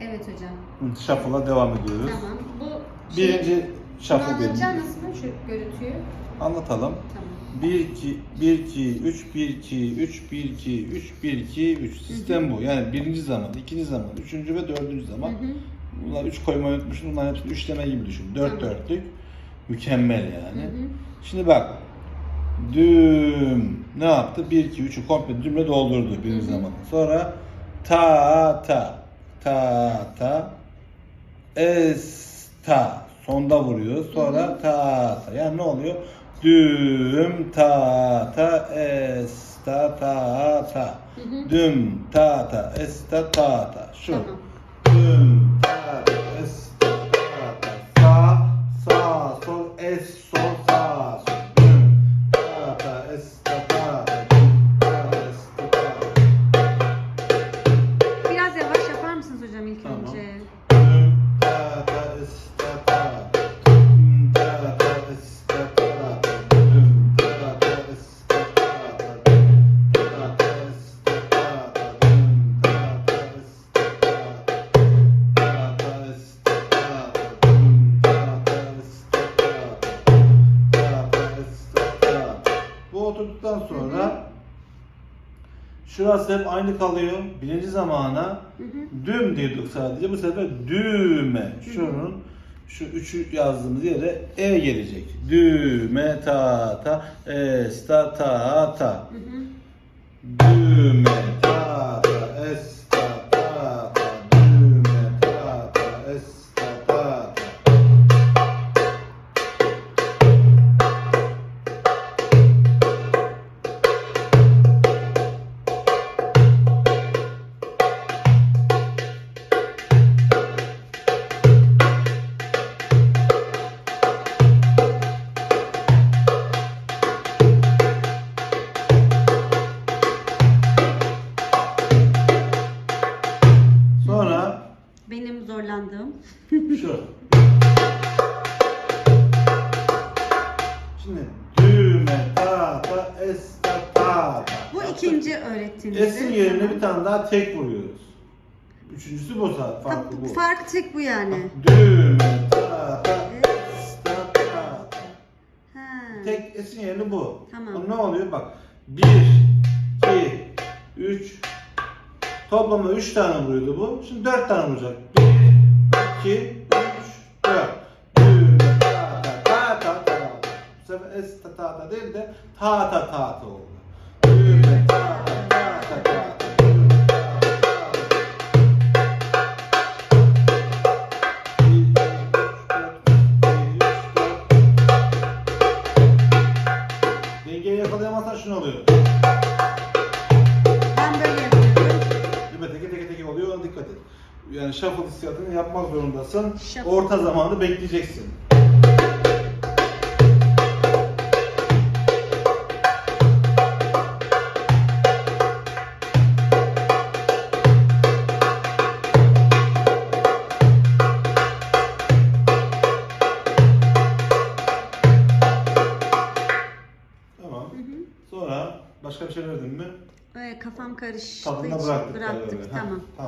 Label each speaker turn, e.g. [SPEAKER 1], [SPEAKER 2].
[SPEAKER 1] Evet hocam.
[SPEAKER 2] Hı, Shuffle'a devam ediyoruz.
[SPEAKER 1] Tamam. Bu şey,
[SPEAKER 2] Birinci
[SPEAKER 1] Bunu
[SPEAKER 2] shuffle
[SPEAKER 1] anlatacak mısın şu görüntüyü?
[SPEAKER 2] Anlatalım.
[SPEAKER 1] Tamam.
[SPEAKER 2] 1 2 1 2 3 1 2 3 1 2 3 1 2 3 sistem bu. Yani birinci zaman, ikinci zaman, üçüncü ve dördüncü zaman.
[SPEAKER 1] Hı hı.
[SPEAKER 2] Bunlar 3 koymayı unutmuşum. Bunların hepsini üçleme gibi düşün. 4
[SPEAKER 1] Tamam.
[SPEAKER 2] dörtlük. Mükemmel
[SPEAKER 1] Hı
[SPEAKER 2] yani.
[SPEAKER 1] hı.
[SPEAKER 2] Şimdi bak. Düm ne yaptı? 1 2 3'ü komple dümle doldurdu birinci
[SPEAKER 1] Hı hı.
[SPEAKER 2] zaman. Sonra ta ta ta ta es ta sonda vuruyor. Sonra ta ta. Yani ne oluyor? Düm ta ta es ta ta. Düm ta ta es ta ta ta. Şu.
[SPEAKER 1] Tamam.
[SPEAKER 2] Bu oturduktan sonra şurası hep aynı kalıyor. Birinci zamana
[SPEAKER 1] Hı hı.
[SPEAKER 2] düm diyorduk sadece. Bu sefer düğme. Şunun şu üçü yazdığımız yere e gelecek. Düğme ta ta es ta ta ta.
[SPEAKER 1] Hı hı.
[SPEAKER 2] Düğme ta
[SPEAKER 1] Benim zorlandığım.
[SPEAKER 2] şu. Şimdi düğme ta ta es ta ta ta.
[SPEAKER 1] Bu ikinci öğrettiğiniz.
[SPEAKER 2] Esin yerine bir tane daha tek vuruyoruz. Üçüncüsü bu sa- farkı bu.
[SPEAKER 1] Fark tek bu yani.
[SPEAKER 2] Düğme ta ta es ta ta ta.
[SPEAKER 1] Ha.
[SPEAKER 2] Tek esin yerine bu.
[SPEAKER 1] Tamam.
[SPEAKER 2] O ne oluyor bak. 1 2 3 Toplamda 3 tane vuruyordu bu. Şimdi 4 tane vuracak. 1 2 3 4 Düğme ta ta ta ta ta. Bu sefer es ta ta ta değil de ta ta ta ta oldu. Mi? Teke teke teke oluyor ona dikkat et. Yani shuffle hissiyatını yapmak zorundasın.
[SPEAKER 1] Shuffle.
[SPEAKER 2] Orta zamanı bekleyeceksin. Tamam.
[SPEAKER 1] Hı hı.
[SPEAKER 2] Sonra başka bir şey verdin mi?
[SPEAKER 1] Ee, kafam karıştığı için
[SPEAKER 2] bıraktık.
[SPEAKER 1] bıraktık.
[SPEAKER 2] Ha,
[SPEAKER 1] Tamam.
[SPEAKER 2] tamam.